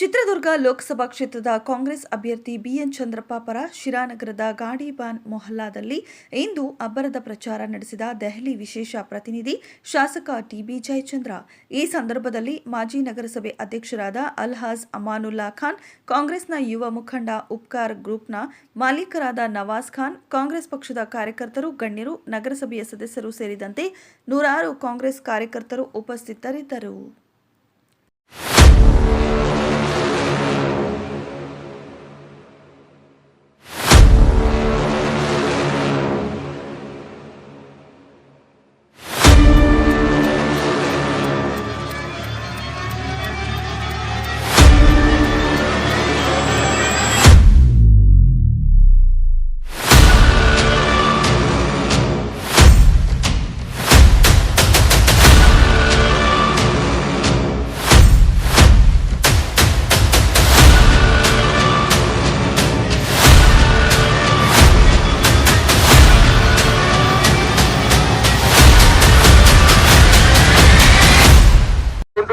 ಚಿತ್ರದುರ್ಗ ಲೋಕಸಭಾ ಕ್ಷೇತ್ರದ ಕಾಂಗ್ರೆಸ್ ಅಭ್ಯರ್ಥಿ ಬಿಎನ್ ಚಂದ್ರಪ್ಪ ಪರ ಶಿರಾನಗರದ ಗಾಡಿಬಾನ್ ಮೊಹಲ್ಲಾದಲ್ಲಿ ಇಂದು ಅಬ್ಬರದ ಪ್ರಚಾರ ನಡೆಸಿದ ದೆಹಲಿ ವಿಶೇಷ ಪ್ರತಿನಿಧಿ ಶಾಸಕ ಟಿಬಿ ಜಯಚಂದ್ರ. ಈ ಸಂದರ್ಭದಲ್ಲಿ ಮಾಜಿ ನಗರಸಭೆ ಅಧ್ಯಕ್ಷರಾದ ಅಲ್ಹಾಜ್ ಅಮಾನುಲ್ಲಾ ಖಾನ್, ಕಾಂಗ್ರೆಸ್ನ ಯುವ ಮುಖಂಡ ಉಪ್ಕಾರ್ ಗ್ರೂಪ್ನ ಮಾಲೀಕರಾದ ನವಾಜ್ ಖಾನ್, ಕಾಂಗ್ರೆಸ್ ಪಕ್ಷದ ಕಾರ್ಯಕರ್ತರು, ಗಣ್ಯರು, ನಗರಸಭೆಯ ಸದಸ್ಯರು ಸೇರಿದಂತೆ ನೂರಾರು ಕಾಂಗ್ರೆಸ್ ಕಾರ್ಯಕರ್ತರು ಉಪಸ್ಥಿತರಿದ್ದರು.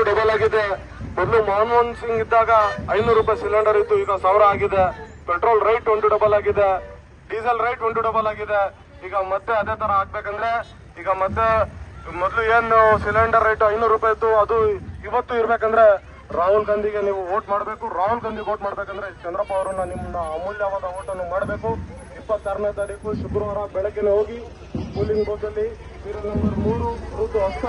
ಡಬಲ್ ಆಗಿದೆ. ಮೊದಲು ಮನಮೋಹನ್ ಸಿಂಗ್ ಇದ್ದಾಗ ಐನೂರು ರೂಪಾಯಿ ಸಿಲಿಂಡರ್ ಇತ್ತು, ಈಗ ಸಾವಿರ ಆಗಿದೆ. ಪೆಟ್ರೋಲ್ ರೈಟ್ ಒಂದು ಡಬಲ್ ಆಗಿದೆ. ಡೀಸೆಲ್ ರೈಟ್ ಒಂದು ಡಬಲ್ ಆಗಿದೆ. ಈಗ ಮತ್ತೆ ಅದೇ ತರ ಆಗ್ಬೇಕಂದ್ರೆ, ಈಗ ಮತ್ತೆ ಮೊದಲು ಏನು ಸಿಲಿಂಡರ್ ರೇಟ್ ಐನೂರು ರೂಪಾಯಿ ಇತ್ತು, ಅದು ಇವತ್ತು ಇರ್ಬೇಕಂದ್ರೆ ರಾಹುಲ್ ಗಾಂಧಿಗೆ ನೀವು ವೋಟ್ ಮಾಡಬೇಕು. ರಾಹುಲ್ ಗಾಂಧಿ ವೋಟ್ ಮಾಡ್ಬೇಕಂದ್ರೆ ಚಂದ್ರಪ್ಪ ಅವರನ್ನ ನಿಮ್ಮ ಅಮೂಲ್ಯವಾದ ವೋಟನ್ನು ಮಾಡಬೇಕು. ಇಪ್ಪತ್ತಾರನೇ ತಾರೀಕು ಶುಕ್ರವಾರ ಬೆಳಗ್ಗೆ ಹೋಗಿ ಪೋಲಿಂಗ್ ಬೂತ್ ಅಲ್ಲಿ ನಂಬರ್ ಮೂರು, ಋತು ಹೊಸ